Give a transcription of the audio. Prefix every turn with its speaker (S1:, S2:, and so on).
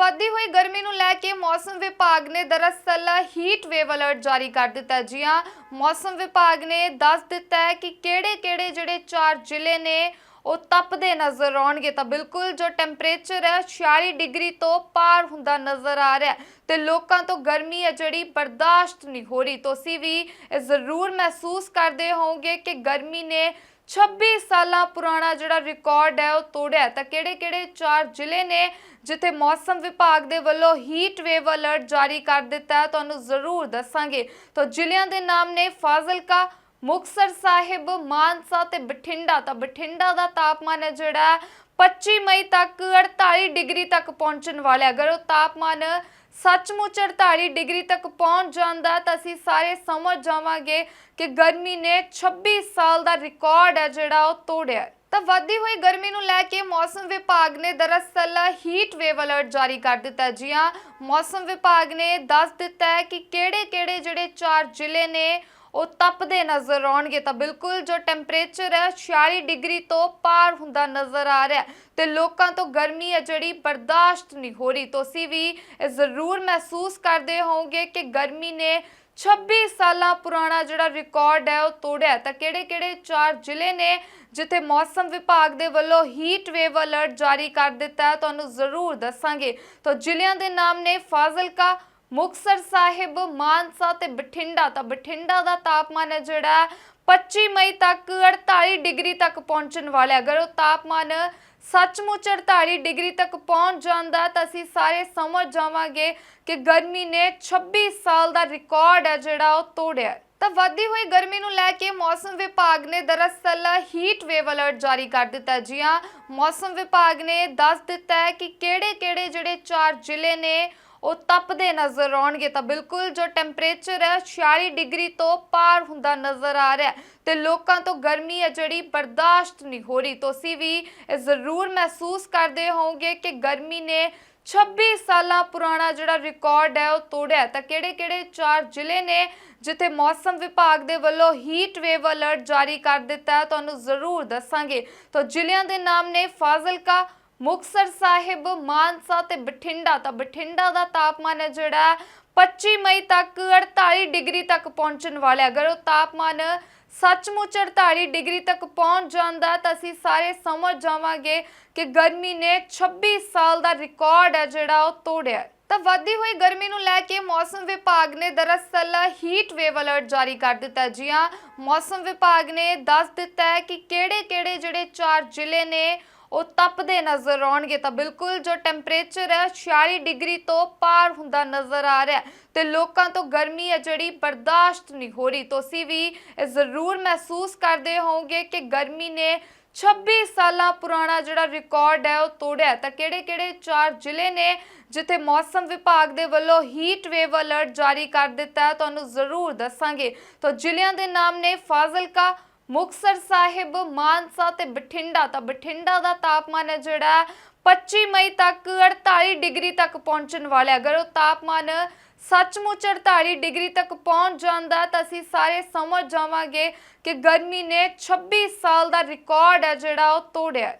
S1: ਵੱਧਦੀ ਹੋਈ ਗਰਮੀ ਨੂੰ ਲੈ ਕੇ ਮੌਸਮ ਵਿਭਾਗ ਨੇ ਦਰਅਸਲ ਹੀਟ ਵੇਵ ਅਲਰਟ ਜਾਰੀ ਕਰ ਦਿੱਤਾ ਜੀ ਹਾਂ, ਮੌਸਮ ਵਿਭਾਗ ਨੇ ਦੱਸ ਦਿੱਤਾ ਹੈ ਕਿ ਕਿਹੜੇ-ਕਿਹੜੇ ਜਿਹੜੇ ਚਾਰ ਜ਼ਿਲ੍ਹੇ ਨੇ, ਉਹ ਤਪਦੇ ਨਜ਼ਰ ਆਉਣਗੇ। ਤਾਂ ਬਿਲਕੁਲ ਜੋ ਟੈਂਪਰੇਚਰ ਹੈ 46 ਡਿਗਰੀ ਤੋਂ ਪਾਰ ਹੁੰਦਾ ਨਜ਼ਰ ਆ ਰਿਹਾ ਹੈ ਤੇ ਲੋਕਾਂ ਤੋਂ ਗਰਮੀ ਹੈ ਜਿਹੜੀ ਬਰਦਾਸ਼ਤ ਨਹੀਂ ਹੋ ਰਹੀ। ਤੁਸੀਂ ਵੀ ਇਹ ਜ਼ਰੂਰ ਮਹਿਸੂਸ ਕਰਦੇ ਹੋਵੋਗੇ ਕਿ ਗਰਮੀ ਨੇ 26 ਸਾਲਾਂ ਪੁਰਾਣਾ ਜਿਹੜਾ ਰਿਕਾਰਡ ਹੈ ਉਹ ਤੋੜਿਆ ਤਾਂ ਕਿਹੜੇ-ਕਿਹੜੇ ਚਾਰ ਜ਼ਿਲ੍ਹੇ ਨੇ ਜਿੱਥੇ ਮੌਸਮ ਵਿਭਾਗ ਦੇ ਵੱਲੋਂ ਹੀਟ ਵੇਵ ਅਲਰਟ ਜਾਰੀ ਕਰ ਦਿੱਤਾ ਹੈ, ਤੁਹਾਨੂੰ ਜ਼ਰੂਰ ਦੱਸਾਂਗੇ। ਤਾਂ ਜ਼ਿਲ੍ਹਿਆਂ ਦੇ ਨਾਮ ਨੇ ਫਾਜ਼ਿਲਕਾ, ਮੁਕਤਸਰ ਸਾਹਿਬ, ਮਾਨਸਾ ਤੇ ਬਠਿੰਡਾ। ਤਾਂ ਬਠਿੰਡਾ ਦਾ ਤਾਪਮਾਨ ਹੈ ਜਿਹੜਾ 25 ਮਈ ਤੱਕ 48 ਡਿਗਰੀ ਤੱਕ ਪਹੁੰਚਣ ਵਾਲਾ ਹੈ ਅਗਰ ਉਹ ਤਾਪਮਾਨ ਸੱਚਮੁੱਚ 48 ਡਿਗਰੀ ਤੱਕ ਪਹੁੰਚ ਜਾਂਦਾ, ਤਾਂ ਅਸੀਂ ਸਾਰੇ ਸਮਝ ਜਾਵਾਂਗੇ ਕਿ ਗਰਮੀ ਨੇ 26 ਸਾਲ ਦਾ ਰਿਕਾਰਡ ਹੈ ਜਿਹੜਾ ਉਹ ਤੋੜਿਆ ਤਾਂ ਵੱਧਦੀ ਹੋਈ ਗਰਮੀ ਨੂੰ ਲੈ ਕੇ ਮੌਸਮ ਵਿਭਾਗ ਨੇ ਦਰਅਸਲ ਹੀਟ ਵੇਵ ਅਲਰਟ ਜਾਰੀ ਕਰ ਦਿੱਤਾ ਜੀ ਹਾਂ, ਮੌਸਮ ਵਿਭਾਗ ਨੇ ਦੱਸ ਦਿੱਤਾ ਹੈ ਕਿ ਕਿਹੜੇ-ਕਿਹੜੇ ਜਿਹੜੇ ਚਾਰ ਜ਼ਿਲ੍ਹੇ ਨੇ ਉਹ ਤਪਦੇ ਨਜ਼ਰ ਆਉਣਗੇ ਤਾਂ ਬਿਲਕੁਲ ਜੋ ਟੈਂਪਰੇਚਰ ਹੈ 46 ਡਿਗਰੀ ਤੋਂ ਪਾਰ ਹੁੰਦਾ ਨਜ਼ਰ ਆ ਰਿਹਾ ਹੈ ਤੇ ਲੋਕਾਂ ਤੋਂ ਗਰਮੀ ਹੈ ਜਿਹੜੀ ਬਰਦਾਸ਼ਤ ਨਹੀਂ ਹੋ ਰਹੀ। ਤੁਸੀਂ ਵੀ ਇਹ ਜ਼ਰੂਰ ਮਹਿਸੂਸ ਕਰਦੇ ਹੋਵੋਗੇ ਕਿ ਗਰਮੀ ਨੇ 26 ਸਾਲਾਂ ਪੁਰਾਣਾ ਜਿਹੜਾ ਰਿਕਾਰਡ ਹੈ, ਉਹ ਤੋੜਿਆ ਤਾਂ ਕਿਹੜੇ-ਕਿਹੜੇ ਚਾਰ ਜ਼ਿਲ੍ਹੇ ਨੇ ਜਿੱਥੇ ਮੌਸਮ ਵਿਭਾਗ ਦੇ ਵੱਲੋਂ ਹੀਟ ਵੇਵ ਅਲਰਟ ਜਾਰੀ ਕਰ ਦਿੱਤਾ ਹੈ, ਤੁਹਾਨੂੰ ਜ਼ਰੂਰ ਦੱਸਾਂਗੇ। ਤਾਂ ਜ਼ਿਲ੍ਹਿਆਂ ਦੇ ਨਾਮ ਨੇ ਫਾਜ਼ਿਲਕਾ ਮੁਕਤਸਰ ਸਾਹਿਬ, ਮਾਨਸਾ ਤੇ ਬਠਿੰਡਾ ਤਾਂ ਬਠਿੰਡਾ ਦਾ ਤਾਪਮਾਨ ਹੈ ਜਿਹੜਾ 25 ਮਈ ਤੱਕ 48 ਡਿਗਰੀ ਤੱਕ ਪਹੁੰਚਣ ਵਾਲਾ ਅਗਰ ਉਹ ਤਾਪਮਾਨ ਸੱਚਮੁੱਚ 48 ਡਿਗਰੀ ਤੱਕ ਪਹੁੰਚ ਜਾਂਦਾ ਤਾਂ ਅਸੀਂ ਸਾਰੇ ਸਮਝ ਜਾਵਾਂਗੇ ਕਿ ਗਰਮੀ ਨੇ 26 ਸਾਲ ਦਾ ਰਿਕਾਰਡ ਹੈ ਜਿਹੜਾ ਉਹ ਤੋੜਿਆ। ਤਾਂ ਵਧਦੀ ਹੋਈ ਗਰਮੀ ਨੂੰ ਲੈ ਕੇ ਮੌਸਮ ਵਿਭਾਗ ਨੇ ਦਰਅਸਲ ਹੀਟ ਵੇਵ ਅਲਰਟ ਜਾਰੀ ਕਰ ਦਿੱਤਾ ਜੀ ਹਾਂ, ਮੌਸਮ ਵਿਭਾਗ ਨੇ ਦੱਸ ਦਿੱਤਾ ਹੈ ਕਿ ਕਿਹੜੇ-ਕਿਹੜੇ ਜਿਹੜੇ ਚਾਰ ਜ਼ਿਲ੍ਹੇ ਨੇ ਉਹ ਤਪਦੇ ਨਜ਼ਰ ਆਉਣਗੇ ਤਾਂ ਬਿਲਕੁਲ ਜੋ ਟੈਂਪਰੇਚਰ ਹੈ 46 ਡਿਗਰੀ ਤੋਂ ਪਾਰ ਹੁੰਦਾ ਨਜ਼ਰ ਆ ਰਿਹਾ ਹੈ ਤੇ ਲੋਕਾਂ ਤੋਂ ਗਰਮੀ ਹੈ ਜਿਹੜੀ ਬਰਦਾਸ਼ਤ ਨਹੀਂ ਹੋ ਰਹੀ। ਤੁਸੀਂ ਵੀ ਇਹ ਜ਼ਰੂਰ ਮਹਿਸੂਸ ਕਰਦੇ ਹੋਵੋਗੇ ਕਿ ਗਰਮੀ ਨੇ 26 ਸਾਲਾਂ ਪੁਰਾਣਾ ਜਿਹੜਾ ਰਿਕਾਰਡ ਹੈ, ਉਹ ਤੋੜਿਆ ਤਾਂ ਕਿਹੜੇ-ਕਿਹੜੇ ਚਾਰ ਜ਼ਿਲ੍ਹੇ ਨੇ ਜਿੱਥੇ ਮੌਸਮ ਵਿਭਾਗ ਦੇ ਵੱਲੋਂ ਹੀਟ ਵੇਵ ਅਲਰਟ ਜਾਰੀ ਕਰ ਦਿੱਤਾ ਹੈ, ਤੁਹਾਨੂੰ ਜ਼ਰੂਰ ਦੱਸਾਂਗੇ। ਤਾਂ ਜ਼ਿਲ੍ਹਿਆਂ ਦੇ ਨਾਮ ਨੇ ਫਾਜ਼ਿਲਕਾ ਮੁਕਤਸਰ ਸਾਹਿਬ, ਮਾਨਸਾ ਤੇ ਬਠਿੰਡਾ ਤਾਂ ਬਠਿੰਡਾ ਦਾ ਤਾਪਮਾਨ ਹੈ ਜਿਹੜਾ 25 ਮਈ ਤੱਕ 48 ਡਿਗਰੀ ਤੱਕ ਪਹੁੰਚਣ ਵਾਲਾ ਅਗਰ ਉਹ ਤਾਪਮਾਨ ਸੱਚਮੁੱਚ 48 ਡਿਗਰੀ ਤੱਕ ਪਹੁੰਚ ਜਾਂਦਾ ਤਾਂ ਅਸੀਂ ਸਾਰੇ ਸਮਝ ਜਾਵਾਂਗੇ ਕਿ ਗਰਮੀ ਨੇ 26 ਸਾਲ ਦਾ ਰਿਕਾਰਡ ਹੈ ਜਿਹੜਾ ਉਹ ਤੋੜਿਆ ਤਾਂ ਵਧਦੀ ਹੋਈ ਗਰਮੀ ਨੂੰ ਲੈ ਕੇ ਮੌਸਮ ਵਿਭਾਗ ਨੇ ਦਰਅਸਲ ਹੀਟ ਵੇਵ ਅਲਰਟ ਜਾਰੀ ਕਰ ਦਿੱਤਾ ਜੀ ਹਾਂ, ਮੌਸਮ ਵਿਭਾਗ ਨੇ ਦੱਸ ਦਿੱਤਾ ਹੈ ਕਿ ਕਿਹੜੇ-ਕਿਹੜੇ ਜਿਹੜੇ ਚਾਰ ਜ਼ਿਲ੍ਹੇ ਨੇ ਉਹ ਤਪਦੇ ਨਜ਼ਰ ਆਉਣਗੇ ਤਾਂ ਬਿਲਕੁਲ ਜੋ ਟੈਂਪਰੇਚਰ ਹੈ 46 ਡਿਗਰੀ ਤੋਂ ਪਾਰ ਹੁੰਦਾ ਨਜ਼ਰ ਆ ਰਿਹਾ ਹੈ ਤੇ ਲੋਕਾਂ ਤੋਂ ਗਰਮੀ ਹੈ ਜਿਹੜੀ ਬਰਦਾਸ਼ਤ ਨਹੀਂ ਹੋ ਰਹੀ। ਤੁਸੀਂ ਵੀ ਇਹ ਜ਼ਰੂਰ ਮਹਿਸੂਸ ਕਰਦੇ ਹੋਵੋਗੇ ਕਿ ਗਰਮੀ ਨੇ 26 ਸਾਲਾਂ ਪੁਰਾਣਾ ਜਿਹੜਾ ਰਿਕਾਰਡ ਹੈ, ਉਹ ਤੋੜਿਆ ਤਾਂ ਕਿਹੜੇ-ਕਿਹੜੇ ਚਾਰ ਜ਼ਿਲ੍ਹੇ ਨੇ ਜਿੱਥੇ ਮੌਸਮ ਵਿਭਾਗ ਦੇ ਵੱਲੋਂ ਹੀਟ ਵੇਵ ਅਲਰਟ ਜਾਰੀ ਕਰ ਦਿੱਤਾ ਹੈ, ਤੁਹਾਨੂੰ ਜ਼ਰੂਰ ਦੱਸਾਂਗੇ। ਤਾਂ ਜ਼ਿਲ੍ਹਿਆਂ ਦੇ ਨਾਮ ਨੇ ਫਾਜ਼ਿਲਕਾ ਮੁਕਤਸਰ ਸਾਹਿਬ, ਮਾਨਸਾ ਤੇ ਬਠਿੰਡਾ ਤਾਂ ਬਠਿੰਡਾ ਦਾ ਤਾਪਮਾਨ ਹੈ ਜਿਹੜਾ 25 ਮਈ ਤੱਕ 48 ਡਿਗਰੀ ਤੱਕ ਪਹੁੰਚਣ ਵਾਲਾ ਹੈ। ਅਗਰ ਉਹ ਤਾਪਮਾਨ ਸੱਚਮੁੱਚ 48 ਡਿਗਰੀ ਤੱਕ ਪਹੁੰਚ ਜਾਂਦਾ ਤਾਂ ਅਸੀਂ ਸਾਰੇ ਸਮਝ ਜਾਵਾਂਗੇ ਕਿ ਗਰਮੀ ਨੇ 26 ਸਾਲ ਦਾ ਰਿਕਾਰਡ ਹੈ ਜਿਹੜਾ ਉਹ ਤੋੜਿਆ